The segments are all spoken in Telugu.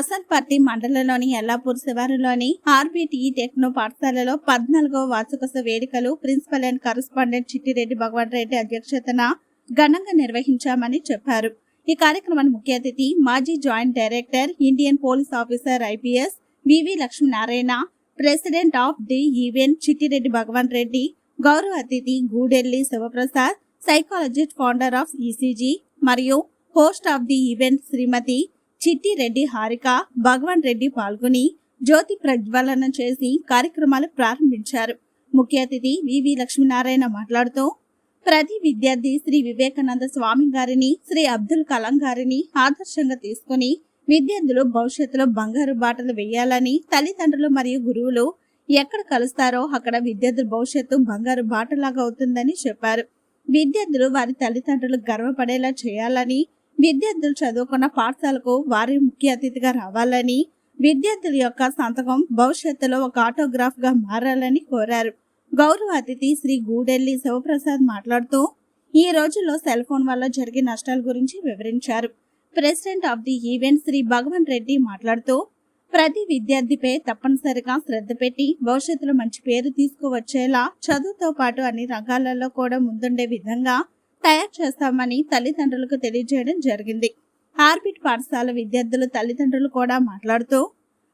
పుట్టపర్తి మండలంలోని ఎల్లాపూర్ శివారులోని ఆర్బిటిఈ టెక్నో పాఠశాలలో పద్నాలుగో వార్షికోత్సవ వేడుకలు principal and correspondent Chitti Reddy Bhagavan Reddy అధ్యక్షతన ఘనంగా నిర్వహించామని చెప్పారు. ఈ కార్యక్రమానికి ముఖ్య అతిథి మాజీ joint director Indian police officer IPS VV Lakshminarayana president of the event Chitti Reddy Bhagavan Reddy గౌరవ అతిథి Gudelli Sivaprasad psychologist founder of ECG మరియు host of the event Shrimati Chitti Reddy Harika Bhagavan Reddy పాల్గొని జ్యోతి ప్రజ్వలన చేసి కార్యక్రమాలు ప్రారంభించారు. ముఖ్య అతిథి వివి లక్ష్మీనారాయణ మాట్లాడుతూ ప్రతి విద్యార్థి శ్రీ వివేకానంద స్వామి గారిని శ్రీ అబ్దుల్ కలాం గారిని ఆదర్శంగా తీసుకుని విద్యార్థులు భవిష్యత్తులో బంగారు బాటలు వేయాలని తల్లిదండ్రులు మరియు గురువులు ఎక్కడ కలుస్తారో అక్కడ విద్యార్థుల భవిష్యత్తు బంగారు బాటలాగా అవుతుందని చెప్పారు. విద్యార్థులు వారి తల్లిదండ్రులు గర్వపడేలా చేయాలని విద్యార్థులు చదువుకున్న పాఠశాలకు వారి ముఖ్య అతిథిగా రావాలని విద్యార్థుల యొక్క సంతకం భవిష్యత్తులో ఒక ఆటోగ్రాఫ్గా మారాలని కోరారు. గౌరవ అతిథి శ్రీ గూడెల్లి శివప్రసాద్ మాట్లాడుతూ ఈ రోజుల్లో సెల్ ఫోన్ వల్ల జరిగే నష్టాల గురించి వివరించారు. President of the event Shri Bhagavan Reddy మాట్లాడుతూ ప్రతి విద్యార్థిపై తప్పనిసరిగా శ్రద్ధ పెట్టి భవిష్యత్తులో మంచి పేరు తీసుకువచ్చేలా చదువుతో పాటు అన్ని రంగాలలో కూడా ముందుండే విధంగా తయారు చేస్తామని తల్లిదండ్రులకు తెలియజేయడం జరిగింది. ఆర్బిట్ పాఠశాల విద్యార్థులు తల్లిదండ్రులు కూడా మాట్లాడుతూ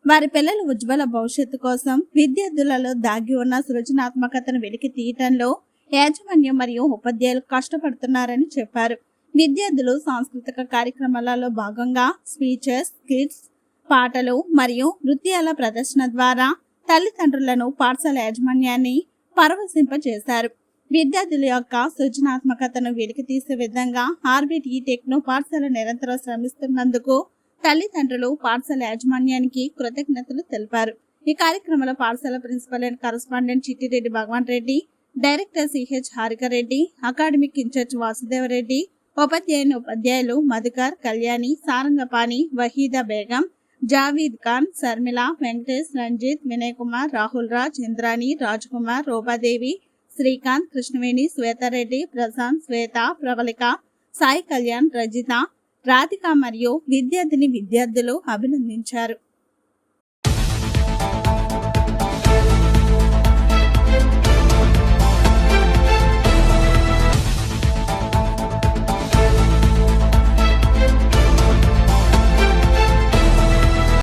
వారి పిల్లల ఉజ్వల భవిష్యత్తు కోసం విద్యార్థులలో దాగి ఉన్న సృజనాత్మకతను వెలికి తీయటంలో యాజమాన్యం మరియు ఉపాధ్యాయులు కష్టపడుతున్నారని చెప్పారు. విద్యార్థులు సాంస్కృతిక కార్యక్రమాలలో భాగంగా స్పీచెస్ కిడ్స్ పాటలు మరియు నృత్యాల ప్రదర్శన ద్వారా తల్లిదండ్రులను పాఠశాల యాజమాన్యాన్ని పరవశింపచేశారు విద్యార్థుల యొక్క సృజనాత్మకతను వెలికితీసే విధంగా ఆర్బిటి టెక్నో పాఠశాల నిరంతరం శ్రమిస్తున్నందుకు తల్లిదండ్రులు పాఠశాల యాజమాన్యానికి కృతజ్ఞతలు తెలిపారు. ఈ కార్యక్రమంలో పాఠశాల principal and correspondent Chittireddy Bhagavan Reddy director CH Harikareddy academic incharge Vasudevareddy ఉపాధ్యాయుని ఉపాధ్యాయులు మధుకర్ కళ్యాణి సారంగపాణి వహీదా బేగం జావీద్ ఖాన్ శర్మిల వెంకటేష్ రంజిత్ వినయ్ కుమార్ రాహుల్ రాజ్ ఇంద్రాణి రాజ్ కుమార్ రూపాదేవి శ్రీకాంత్ కృష్ణవేణి శ్వేతారెడ్డి ప్రశాంత్ శ్వేత ప్రవళిక సాయి కళ్యాణ్ రజిత రాధిక మరియు విద్యార్థిని విద్యార్థులు అభినందించారు.